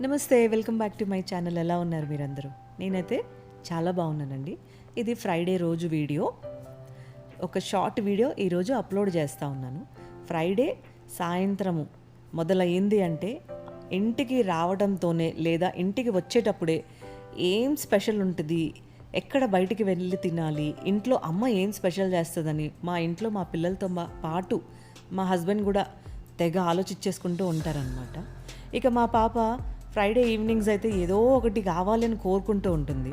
నమస్తే welcome back to my channel. ఎలా ఉన్నారు మీరందరూ? నేనైతే చాలా బాగున్నానండి. ఇది ఫ్రైడే రోజు వీడియో. ఒక షార్ట్ వీడియో ఈరోజు అప్లోడ్ చేస్తూ ఉన్నాను. ఫ్రైడే సాయంత్రము మొదలయ్యింది అంటే ఇంటికి రావడంతోనే లేదా ఇంటికి వచ్చేటప్పుడే ఏం స్పెషల్ ఉంటుంది? ఎక్కడ బయటికి వెళ్ళి తినాలి? ఇంట్లో అమ్మ ఏం స్పెషల్ చేస్తుందని మా ఇంట్లో మా పిల్లలతో మా- పాటు మా హస్బెండ్ కూడా తెగ ఆలోచించేసుకుంటూ ఉంటారనమాట ఇక మా పాప ఫ్రైడే ఈవినింగ్స్ అయితే ఏదో ఒకటి కావాలని కోరుకుంటూ ఉంటుంది.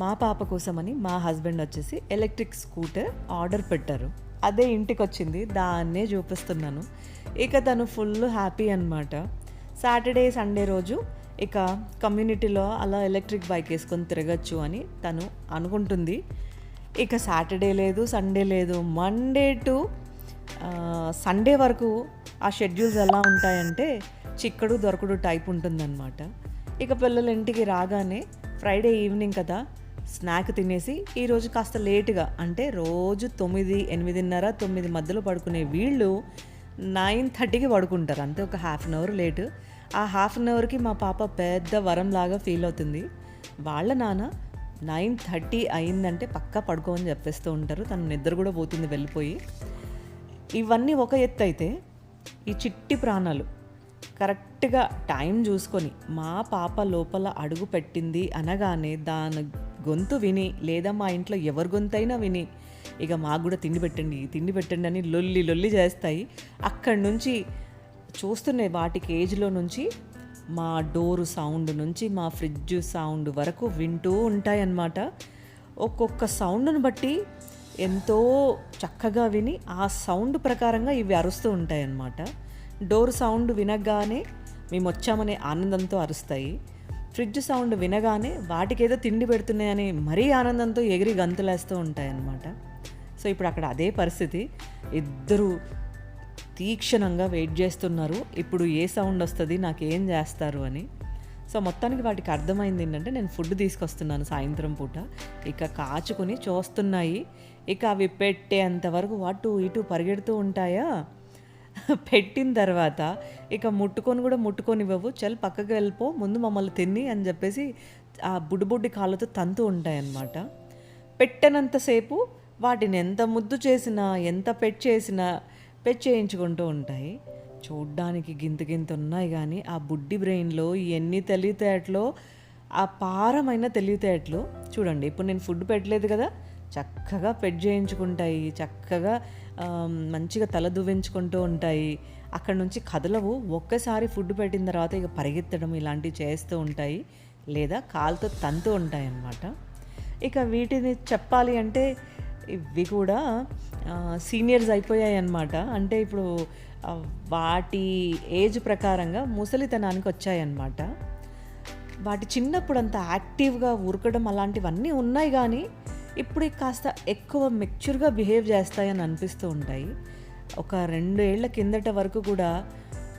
మా పాప కోసమని మా హస్బెండ్ వచ్చేసి ఎలక్ట్రిక్ స్కూటర్ ఆర్డర్ పెట్టారు. అదే ఇంటికి వచ్చింది దాన్నే చూపిస్తున్నాను. ఇక తను ఫుల్ హ్యాపీ అనమాట సాటర్డే సండే రోజు ఇక కమ్యూనిటీలో అలా ఎలక్ట్రిక్ బైక్ వేసుకొని తిరగచ్చు అని తను అనుకుంటుంది. ఇక సాటర్డే లేదు సండే లేదు. మండే టు సండే వరకు ఆ షెడ్యూల్స్ ఎలా ఉంటాయంటే చిక్కడు దొరకడు టైప్ ఉంటుందన్నమాట. ఇక పిల్లలు ఇంటికి రాగానే ఫ్రైడే ఈవినింగ్ కదా స్నాక్ తినేసి ఈరోజు కాస్త లేటుగా అంటే రోజు తొమ్మిది ఎనిమిదిన్నర తొమ్మిది మధ్యలో పడుకునే వీళ్ళు నైన్ థర్టీకి పడుకుంటారు. అంతే ఒక హాఫ్ అన్ అవర్ లేటు. ఆ హాఫ్ అన్ అవర్కి మా పాప పెద్ద వరం లాగా ఫీల్ అవుతుంది. వాళ్ళ నాన్న నైన్ థర్టీ అయిందంటే పక్కా పడుకోమని చెప్పేస్తూ ఉంటారు. తను నిద్ర కూడా పోతుంది వెళ్ళిపోయి. ఇవన్నీ ఒక ఎత్తు అయితే ఈ చిట్టి ప్రాణాలు కరెక్ట్గా టైం చూసుకొని మా పాప లోపల అడుగు పెట్టింది అనగానే దాని గొంతు విని లేదా మా ఇంట్లో ఎవరి గొంతైనా విని ఇక మాకు కూడా తిండి పెట్టండి తిండి పెట్టండి అని లొల్లి లొల్లి చేస్తాయి. అక్కడి నుంచి చూస్తున్న వాటికి ఏజ్లో నుంచి మా డోరు సౌండ్ నుంచి మా ఫ్రిడ్జ్ సౌండ్ వరకు వింటూ ఉంటాయన్నమాట. ఒక్కొక్క సౌండ్ను బట్టి ఎంతో చక్కగా విని ఆ సౌండ్ ప్రకారంగా ఇవి అరుస్తూ ఉంటాయన్నమాట. డోర్ సౌండ్ వినగానే మేము వచ్చామనే ఆనందంతో అరుస్తాయి. ఫ్రిడ్జ్ సౌండ్ వినగానే వాటికి ఏదో తిండి పెడుతున్నాయని మరీ ఆనందంతో ఎగిరి గంతులేస్తూ ఉంటాయన్నమాట. సో ఇప్పుడు అక్కడ అదే పరిస్థితి. ఇద్దరు తీక్షణంగా వెయిట్ చేస్తున్నారు. ఇప్పుడు ఏ సౌండ్ వస్తుంది నాకేం చేస్తారు అని. సో మొత్తానికి వాటికి అర్థమైంది ఏంటంటే నేను ఫుడ్ తీసుకొస్తున్నాను సాయంత్రం పూట. ఇక కాచుకొని చూస్తున్నాయి. ఇక అవి పెట్టేంత వరకు అటు ఇటు పరిగెడుతూ ఉంటాయా? పెట్టిన తర్వాత ఇక ముట్టుకొని కూడా ముట్టుకొనివ్వవు. చల్ పక్కకి వెళ్ళిపో ముందు మమ్మల్ని తిని అని చెప్పేసి ఆ బుడ్డి బుడ్డి కాళ్ళతో తంతు ఉంటాయన్నమాట. పెట్టనంతసేపు వాటిని ఎంత ముద్దు చేసినా ఎంత పెట్ చేసినా పెట్ చేయించుకుంటూ ఉంటాయి. చూడ్డానికి గింత గింత ఉన్నాయి కానీ ఆ బుడ్డి బ్రెయిన్లో ఎన్ని తెలివితేటలో ఆ పారమైన తెలివితేటలు చూడండి. ఇప్పుడు నేను ఫుడ్ పెట్టలేదు కదా చక్కగా పెట్ చేయించుకుంటాయి చక్కగా మంచిగా తల దువ్వించుకుంటూ ఉంటాయి. అక్కడ నుంచి కదలవు. ఒక్కసారి ఫుడ్ పెట్టిన తర్వాత ఇక పరిగెత్తడం ఇలాంటివి చేస్తూ ఉంటాయి. లేదా కాలుతో తంతు ఉంటాయి అన్నమాట ఇక వీటిని చెప్పాలి అంటే ఇవి కూడా సీనియర్స్ అయిపోయాయి అన్నమాట అంటే ఇప్పుడు వాటి ఏజ్ ప్రకారంగా ముసలితనానికి వచ్చాయన్నమాట. వాటి చిన్నప్పుడు అంత యాక్టివ్గా ఉరకడం అలాంటివన్నీ ఉన్నాయి కానీ ఇప్పుడు కాస్త ఎక్కువ మెచ్యూర్గా బిహేవ్ చేస్తాయని అనిపిస్తూ ఉంటాయి. ఒక రెండు ఏళ్ళ కిందట వరకు కూడా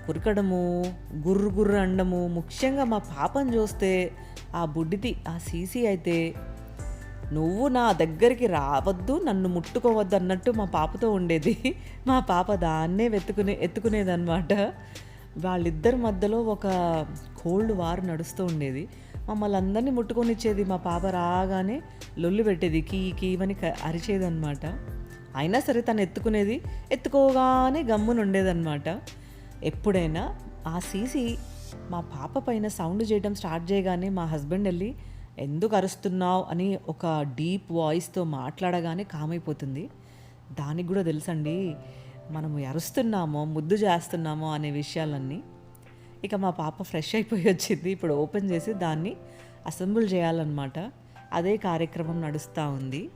ఉరకడము గుర్రు గుర్రు అండము ముఖ్యంగా మా పాపను చూస్తే ఆ బుడ్డిది ఆ సీసీ అయితే నువ్వు నా దగ్గరికి రావద్దు నన్ను ముట్టుకోవద్దు అన్నట్టు మా పాపతో ఉండేది. మా పాప దాన్నే వెతుకునే ఎత్తుకునేదన్నమాట. వాళ్ళిద్దరి మధ్యలో ఒక కోల్డ్ వార్ నడుస్తూ ఉండేది. మమ్మల్ని అందరినీ ముట్టుకొని ఇచ్చేది మా పాప రాగానే లొల్లు పెట్టేది కీ కీవని అరిచేదన్నమాట. అయినా సరే తను ఎత్తుకునేది ఎత్తుకోగానే గమ్మున ఉండేదన్నమాట. ఎప్పుడైనా ఆ సీసీ మా పాప పైన సౌండ్ చేయడం స్టార్ట్ చేయగానే మా హస్బెండ్ వెళ్ళి ఎందుకు అరుస్తున్నావు? అని ఒక డీప్ వాయిస్తో మాట్లాడగానే కామైపోతుంది. దానికి కూడా తెలుసండి మనము అరుస్తున్నామో ముద్దు చేస్తున్నామో అనే విషయాలన్నీ ఇక మా పాప ఫ్రెష్ అయిపోయి వచ్చింది. ఇప్పుడు ఓపెన్ చేసి దాన్ని అసెంబుల్ చేయాలన్నమాట. అదే కార్యక్రమం నడుస్తూ ఉంది.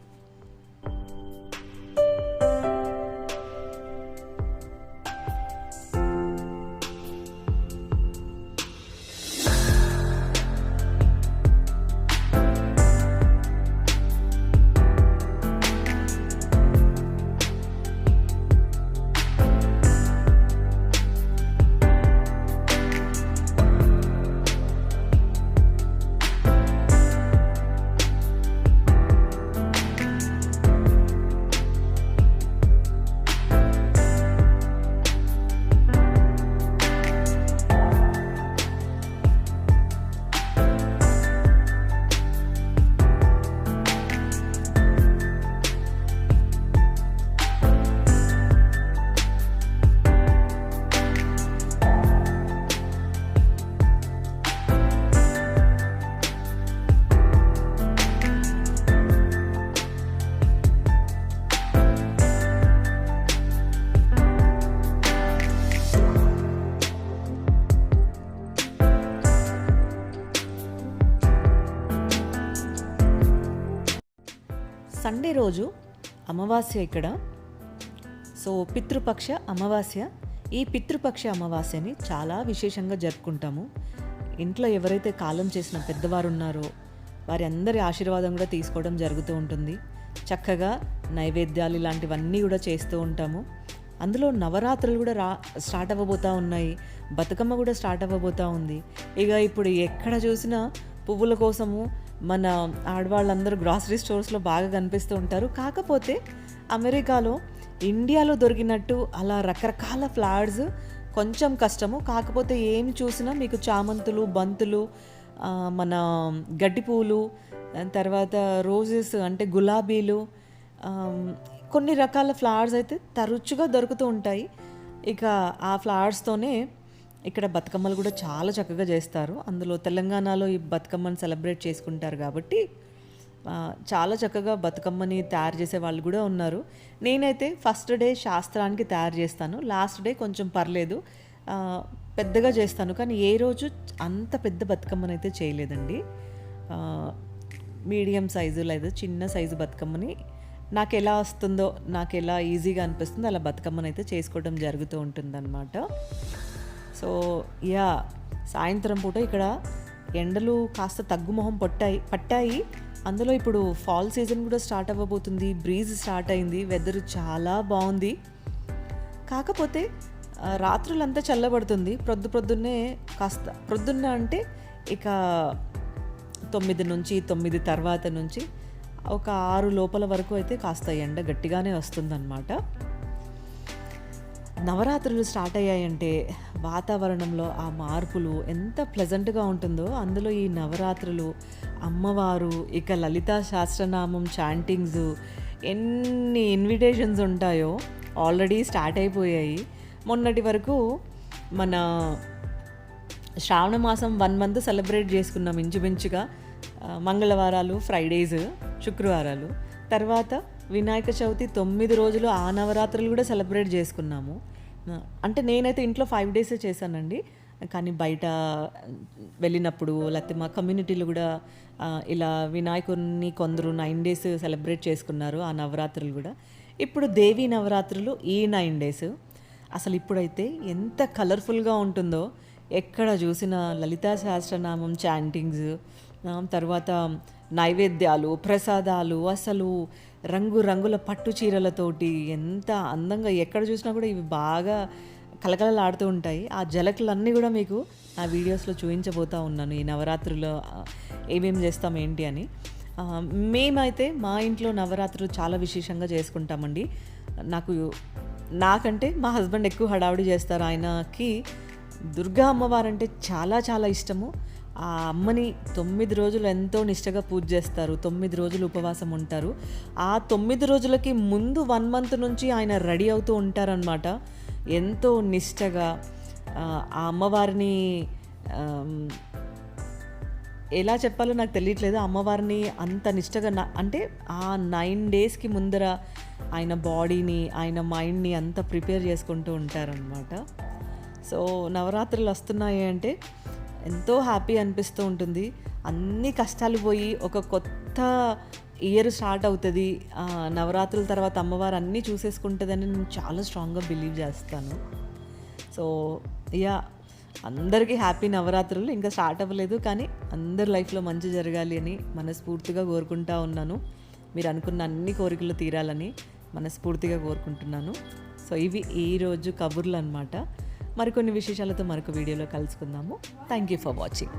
రోజు అమావాస్య ఇక్కడ. సో పితృపక్ష అమావాస్య. ఈ పితృపక్ష అమావాస్యని చాలా విశేషంగా జరుపుకుంటాము. ఇంట్లో ఎవరైతే కాలం చేసిన పెద్దవారు ఉన్నారో వారి అందరి ఆశీర్వాదం కూడా తీసుకోవడం జరుగుతూ ఉంటుంది. చక్కగా నైవేద్యాలు ఇలాంటివన్నీ కూడా చేస్తూ ఉంటాము. అందులో నవరాత్రులు కూడా రా స్టార్ట్ అవ్వబోతూ ఉన్నాయి. బతుకమ్మ కూడా స్టార్ట్ అవ్వబోతూ ఉంది. ఇక ఇప్పుడు ఎక్కడ చూసినా పువ్వుల కోసము మన ఆడవాళ్ళందరూ గ్రాసరీ స్టోర్స్లో బాగా కనిపిస్తూ ఉంటారు. కాకపోతే అమెరికాలో ఇండియాలో దొరికినట్టు అలా రకరకాల ఫ్లవర్స్ కొంచెం కష్టము. కాకపోతే ఏం చూసినా మీకు చామంతులు బంతులు మన గడ్డి పువ్వులు తర్వాత రోజెస్ అంటే గులాబీలు కొన్ని రకాల ఫ్లవర్స్ అయితే తరచుగా దొరుకుతూ ఉంటాయి. ఇక ఆ ఫ్లవర్స్తోనే ఇక్కడ బతుకమ్మలు కూడా చాలా చక్కగా చేస్తారు. అందులో తెలంగాణలో ఈ బతుకమ్మని సెలబ్రేట్ చేసుకుంటారు కాబట్టి చాలా చక్కగా బతుకమ్మని తయారు చేసే వాళ్ళు కూడా ఉన్నారు. నేనైతే ఫస్ట్ డే శాస్త్రానికి తయారు చేస్తాను. లాస్ట్ డే కొంచెం పర్లేదు. పెద్దగా చేస్తాను. కానీ ఏ రోజు అంత పెద్ద బతుకమ్మని అయితే చేయలేదండి. మీడియం సైజు లేదా చిన్న సైజు బతుకమ్మని నాకు ఎలా వస్తుందో నాకు ఎలా ఈజీగా అనిపిస్తుందో అలా బతుకమ్మని అయితే చేసుకోవడం జరుగుతూ ఉంటుందన్నమాట. సో యా సాయంత్రం పూట ఇక్కడ ఎండలు కాస్త తగ్గుమొహం పట్టాయి పట్టాయి. అందులో ఇప్పుడు ఫాల్ సీజన్ కూడా స్టార్ట్ అవ్వబోతుంది బ్రీజ్ స్టార్ట్ అయింది వెదర్ చాలా బాగుంది. కాకపోతే రాత్రులంతా చల్లబడుతుంది. ప్రొద్దు ప్రొద్దున్నే కాస్త ప్రొద్దున్న అంటే ఇక తొమ్మిది నుంచి తొమ్మిది తర్వాత నుంచి ఒక ఆరు లోపల వరకు అయితే కాస్త ఎండ గట్టిగానే వస్తుందన్నమాట. నవరాత్రులు స్టార్ట్ అయ్యాయంటే వాతావరణంలో ఆ మార్పులు ఎంత ప్లెజెంట్గా ఉంటుందో అందులో ఈ నవరాత్రులు అమ్మవారు ఇక లలితా శాస్త్రనామం చాంటింగ్స్ ఎన్ని ఇన్విటేషన్స్ ఉంటాయో ఆల్రెడీ స్టార్ట్ అయిపోయాయి. మొన్నటి వరకు మన శ్రావణ మాసం వన్ మంత్ సెలబ్రేట్ చేసుకున్నాం ఇంచుమించుగా మంగళవారాలు ఫ్రైడేస్ శుక్రవారాలు. తర్వాత వినాయక చవితి తొమ్మిది రోజులు ఆ నవరాత్రులు కూడా సెలబ్రేట్ చేసుకున్నాము. అంటే నేనైతే ఇంట్లో ఫైవ్ డేసే చేశానండి. కానీ బయట వెళ్ళినప్పుడు లేకపోతే మా కమ్యూనిటీలో కూడా ఇలా వినాయకుడిని కొందరు నైన్ డేస్ సెలబ్రేట్ చేసుకున్నారు ఆ నవరాత్రులు కూడా. ఇప్పుడు దేవీ నవరాత్రులు ఈ నైన్ డేస్. అసలు ఇప్పుడైతే ఎంత కలర్ఫుల్గా ఉంటుందో ఎక్కడ చూసిన లలితా సహస్రనామం చాంటింగ్స్ తర్వాత నైవేద్యాలు ప్రసాదాలు అసలు రంగు రంగుల పట్టు చీరలతోటి ఎంత అందంగా ఎక్కడ చూసినా కూడా ఇవి బాగా కలకలలాడుతూ ఉంటాయి. ఆ జలకలన్నీ కూడా మీకు ఆ వీడియోస్లో చూపించబోతా ఉన్నాను. ఈ నవరాత్రిలో ఏమేమి ఏమేం చేస్తాం ఏంటి అని. మేమైతే మా ఇంట్లో నవరాత్రులు చాలా విశేషంగా చేసుకుంటామండి. నాకు నాకంటే మా హస్బెండ్ ఎక్కువ హడావుడి చేస్తారు. ఆయనకి దుర్గా అమ్మవారంటే చాలా చాలా ఇష్టము. ఆ అమ్మని తొమ్మిది రోజులు ఎంతో నిష్టగా పూజ చేస్తారు. తొమ్మిది రోజులు ఉపవాసం ఉంటారు. ఆ తొమ్మిది రోజులకి ముందు వన్ మంత్ నుంచి ఆయన రెడీ అవుతూ ఉంటారనమాట ఎంతో నిష్టగా ఆ అమ్మవారిని ఎలా చెప్పాలో నాకు తెలియట్లేదు. అమ్మవారిని అంత నిష్టగా నా- అంటే ఆ నైన్ డేస్కి ముందర ఆయన బాడీని ఆయన మైండ్ని అంత ప్రిపేర్ చేసుకుంటూ ఉంటారనమాట సో నవరాత్రులు వస్తున్నాయి అంటే ఎంతో హ్యాపీ అనిపిస్తూ ఉంటుంది. అన్ని కష్టాలు పోయి ఒక కొత్త ఇయర్ స్టార్ట్ అవుతుంది. నవరాత్రుల తర్వాత అమ్మవారు అన్నీ చూసేసుకుంటుందని నేను చాలా స్ట్రాంగ్గా బిలీవ్ చేస్తాను. సో యా అందరికీ హ్యాపీ నవరాత్రులు. ఇంకా స్టార్ట్ అవ్వలేదు కానీ అందరి లైఫ్లో మంచి జరగాలి అని మనస్ఫూర్తిగా కోరుకుంటా ఉన్నాను. మీరు అనుకున్న అన్ని కోరికలు తీరాలని మనస్ఫూర్తిగా కోరుకుంటున్నాను. సో ఇవి ఈరోజు కబుర్లు అనమాట మరికొన్ని విశేషాలతో మరొక వీడియోలో కలుసుకుందాము. Thank you for watching